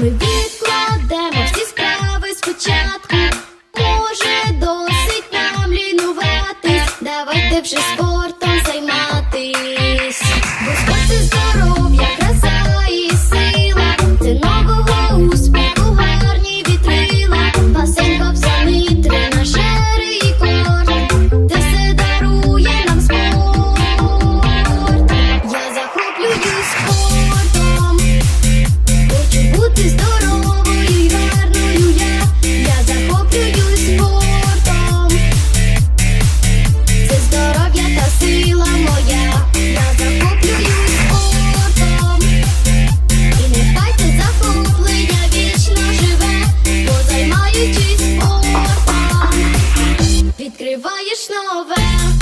Ми відкладемо всі справи спочатку. Може, досить нам лінуватись. Давайте вже спортом. відкриваєш нове.